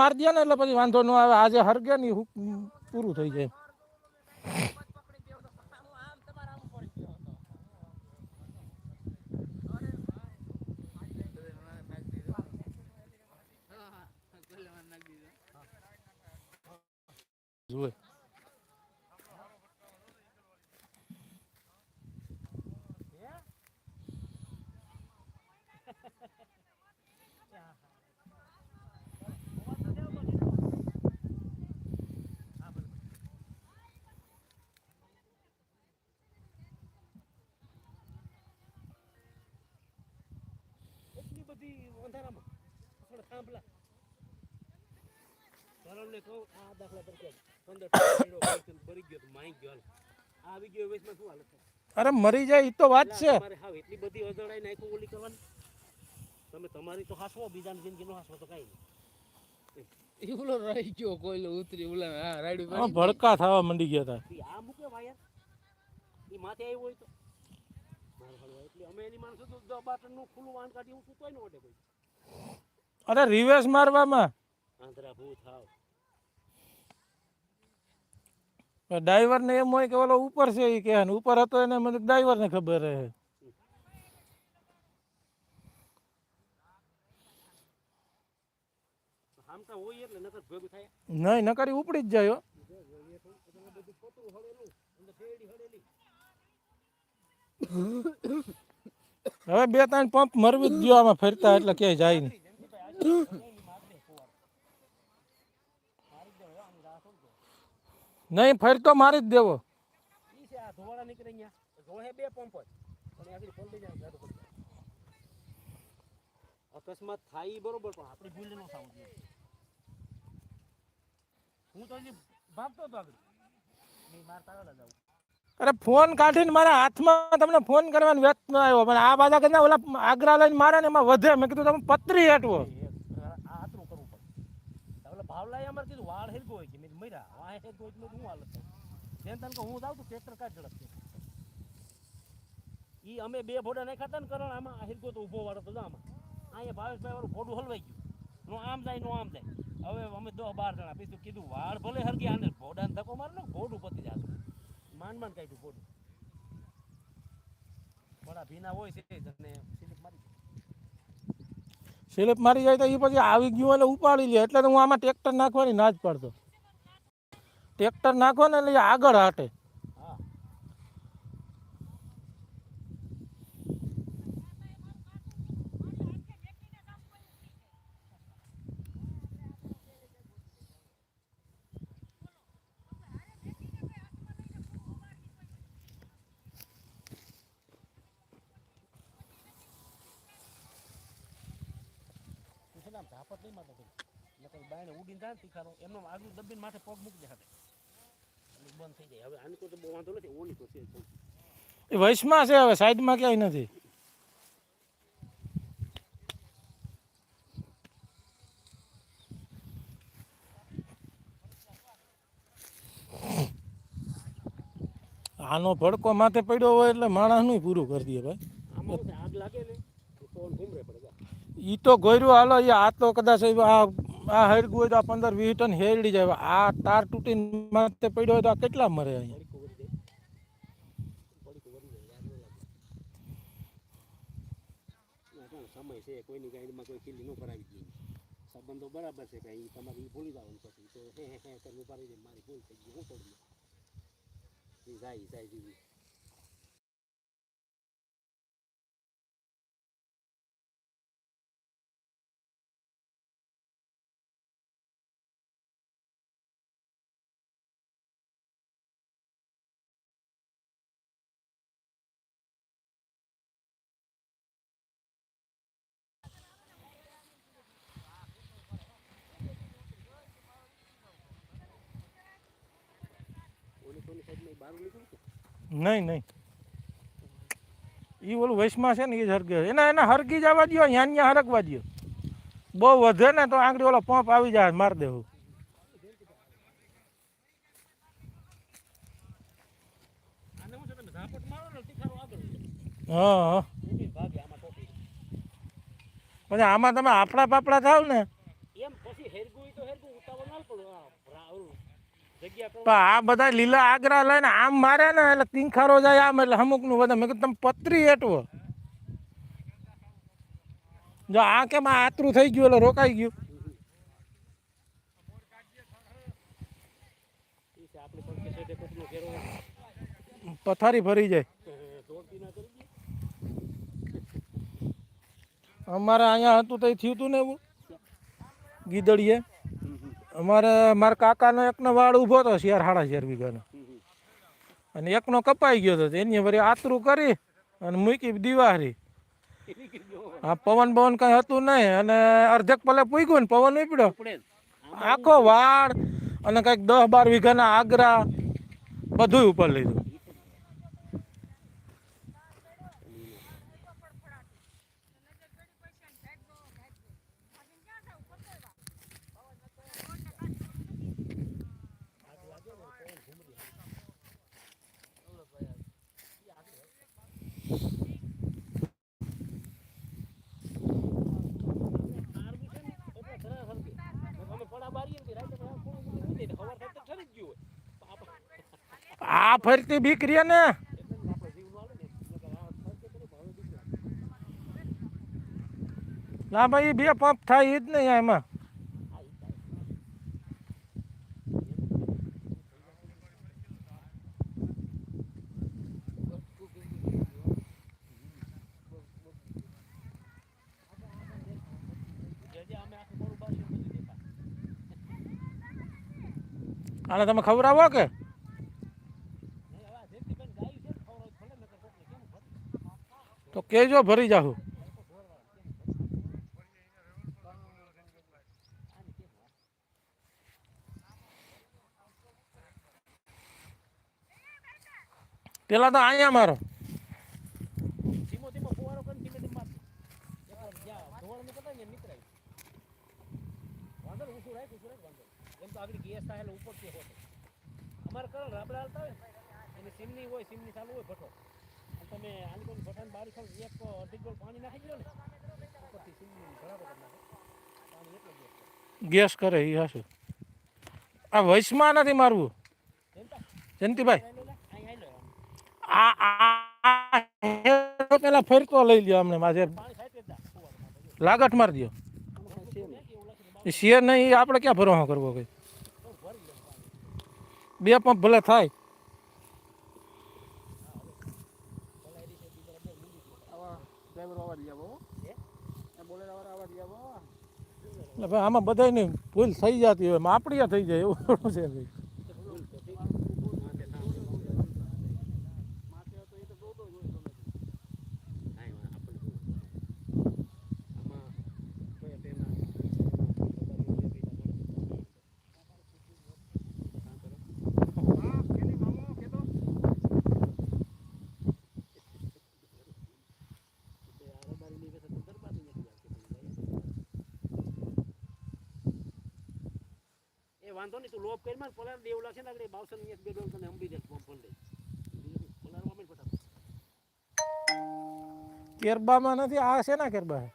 મારી દે ને એટલે પછી વાંધો ન આવે. આજે હરગે ને પૂરું થઈ જાય. જુએ એટલી અંધારામાં. થોડા થાંભલા. ધરમને કહું આ દાખલા તરીકે પંદર ભરી ગયો માઈ ગયો આ આવી ગયો વેસમાં શું હાલત અરે મરી જાય એ તો વાત છે. તમારે હા એટલી બધી અજડાઈ નાખો ઓલી કરવાની. તમે તમારી તો હાસવો બીજાની જિંદગી નો હાસવો તો કાંઈ નહીં. ઓલો રહી ગયો કોઈલો ઉતરી ઓલા હા રાઈડ ભડકા થવા મંડી ગયા હતા આ મૂકે વાયર એ માથે આવ્યો હોય તો. એટલે અમે એની માણસો તો દસ ખુલ્લું વાહન કાઢી હું સૂતોય ન ઓડે કોઈ. અરે રિવેશ મારવામાં. આંતરા ભૂ થાવ ડ્રાઈવર ને એમ હોય કે ઓલો ઉપર છે એ કે ઉપર હતો એને મને ડ્રાઈવર ને ખબર રહે નહીં નકરી ઉપડી જ જાય. હવે બે ત્રણ પંપ મરવી જ ગયો આમાં ફરતા એટલે ક્યાંય જાય નહીં. નહીં, ફરતો મારી જ દેવો. આગળ. અકસ્માત થાય બરોબર, પણ આપણી હું તો ભાગતો હતો આગળ. મારતા માર જાઉં અરે ફોન કાઢીને મારા હાથમાં તમને ફોન કરવાનો વ્યક્ત આવ્યો. પણ આ બાધા કરીને ઓલા આગ્રા લઈને મારે ને એમાં વધે. મેં કીધું તમે પતરી એટલે ભાવલાએ અમારે કીધું, વાળ હેરગો હોય કે મેં મર્યા વાહ હેરગો હું હાલત જેમ તને હું જાઉં તો ટ્રેક્ટર કાઢ ઝડપ ઈ અમે બે ભોડા નાખ્યા હતા ને કરણ, આમાં હેરગો તો ઊભો વાળો આમાં અહીંયા ભાવેશભાઈ વાળું ભોડું હલવાઈ ગયું. નો આમ જાય, નો આમ જાય. હવે અમે દસ બાર જણા પછી કીધું, વાળ ભલે હરગી, આને ભોડાને ધક્કો મારે ને ભોડું પતી જાય માંડ કાઢ્યું ભોડું ભોડા ભીના હોય છે અને સિલિપ મારી સિલિપ મારી જાય તો એ પછી આવી ગયું એટલે ઉપાડી લે. એટલે હું આમાં ટ્રેક્ટર નાખવાની ના જ પાડતો. ટ્રેક્ટર નાખો ને એટલે આગળ હાટે. આમ ઝાપટ નહીં મારતો. નકર બાયણે ઉડીને જાય તીખારો એમનો આગળ દબીને માથે પગ મૂકી દે એટલે બંધ થઈ જાય. હવે આની તો બહુ વાંધો નથી ઓની તો છે એ વૈશમાં છે હવે સાઈડમાં ક્યાંય નથી. આનો ભડકો માથે પડ્યો હોય એટલે માણસનું પૂરું કરી દે ભાઈ. આગ લાગે ને? તો ઘૂમરે પડે. ઈ તો ગોર્યું હાલો એ આ તો કદાચ એ આ આ હરગું હોય તો આ પંદર વીસ ટન હેરડી જાય. આ તાર તૂટીને માથે પડ્યો હોય તો આ કેટલા મરે અહીંયા? બરાબર છે ઈ તમારે ભૂલી જવાનું પછી તો હે હે હે કરીને મારી ભૂલ થઈ ગઈ હું થોડી જાય. જાય જીવી નહીં નહીં. એ ઓલું વૈશમાં છે ને એ જ હરગે એના એના હરગી જવા દો અહીંયા ન્યા હરકવા દો બહુ વધે ને તો આંગળી ઓલો પંપ આવી જાય માર દેવું. હા પછી આમાં તમે આપણા પાપડા થાવ ને એમ પછી હેરગુઈ તો હેરકું ઉતાવળ ના પડો આ રા- ઓલું જગ્યા પણ આ બધા લીલા આગ્રા લઈને આમ મારે ને એટલે તીંખારો જાય આમ એટલે અમુકનું બધા. મેં કીધું, તમે પતરી એટવો જો આ કેમ આતરું થઈ ગયું એટલે રોકાઈ ગયું? પથારી ભરી જાય. ના અમારે અહીંયા હતું તો થયું હતું ને એવું? ગીદડીએ. અમારે, મારા કાકાનો એકનો વાળ ઊભો હતો શિયાર સાડા ચાર વીઘાનો. અને એકનો કપાઈ ગયો હતો એની વળી આતરું કરી અને મૂકી દિવાહરી હા પવન પવન કઈ હતું નહીં અને અર્ધેક પલે પૂગ્યું ને પવન ઉપડ્યો. આખો વાળ અને કંઈક દસ બાર વીઘાના આગ્રા બધું ઉપર લીધું એટલે ઘરે હરખી. અમે પડા બારીએ ને તે રાતે બધા ખૂણું મૂકીને ઊંઘી જાય. સવાર થાય તો ઠરી જ ગયું હોય. આપણે આ ફરતી બીક રે ને નો ભાઈ બે પંપ થાય એ જ નહીં એમાં. આને તમે ખવડાવો કે તો આગળ ગેસ પેલા તો અહીંયા મારો. અમારે કરો ને, રાબડા હાલતા હોય ને, એની સીમની હોય, સીમની ચાલુ હોય ભઠ્ઠો. અને આની બધું ભઠ્ઠાની બારી ખાવ એક અડધી ગોળ પાણી નાખી દો ને, ઉપરથી કરી નાખો. પાણી એટલો ગેસ કરે. એ હાશું આ વૈશમાં નથી મારવું જયંતા, જયંતિભાઈ. આ પેલા ફરતો લઈ લ્યો અમને માજે લાગટ મારી દો આમાં નહીં. શેર આપણે ક્યાં ભરવા કરવો કઈ. બે પંપ ભલે થાય એટલે આમાં બધાયની ભૂલ થઈ જતી હોય આપણી થઈ જાય એવું છે ભાઈ. વાંધો નહીં તું લોપ કરી માં પલાર દેવું લાગશે ને આગળ બાવસન એક બે ડોલ તને અંબી દે પંપ ભરી દે પલારમાં ફટાફટ. કેરબામાં નથી આ છે ને કેરબા?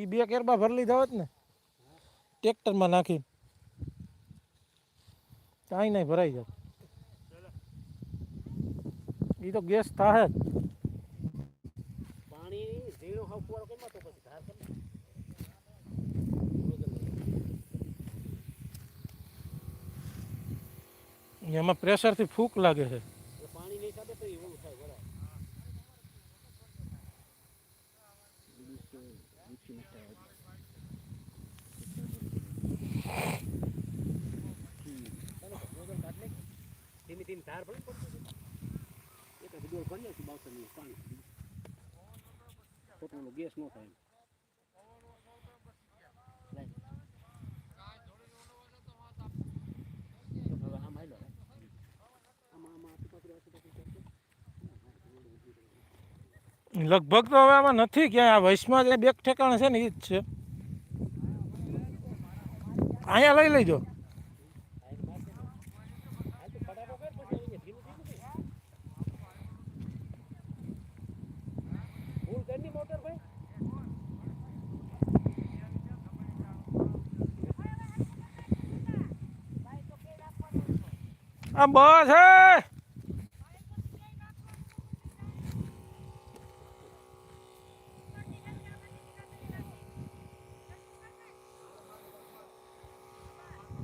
એ બે કેરબા ભરી લીધા હોત ને ટ્રેક્ટરમાં નાખી કાંઈ નહીં ભરાઈ જાય એ તો ગેસ થાય જ. પાણી ઝીણો હાવ ફુવારો કરી માં તો પછી ધાર કરી નાખ. એમાં પ્રેશરથી ફૂંક લાગે છે એટલે પાણી નહીં સાથે તો એ ઓલું થાય બરાબર ધીમે ધીમે ધાર ભલે પડતી એક જ ડોલ ભરી નાખી બાવસનની પાણી. ખોટું ગેસ ન થાય લગભગ તો હવે આમાં નથી ક્યાંય. આ વૈશમાં જે બેક ઠેકાણ છે ને એ જ છે. અહીંયા લઈ લેજો. આ બસ હે!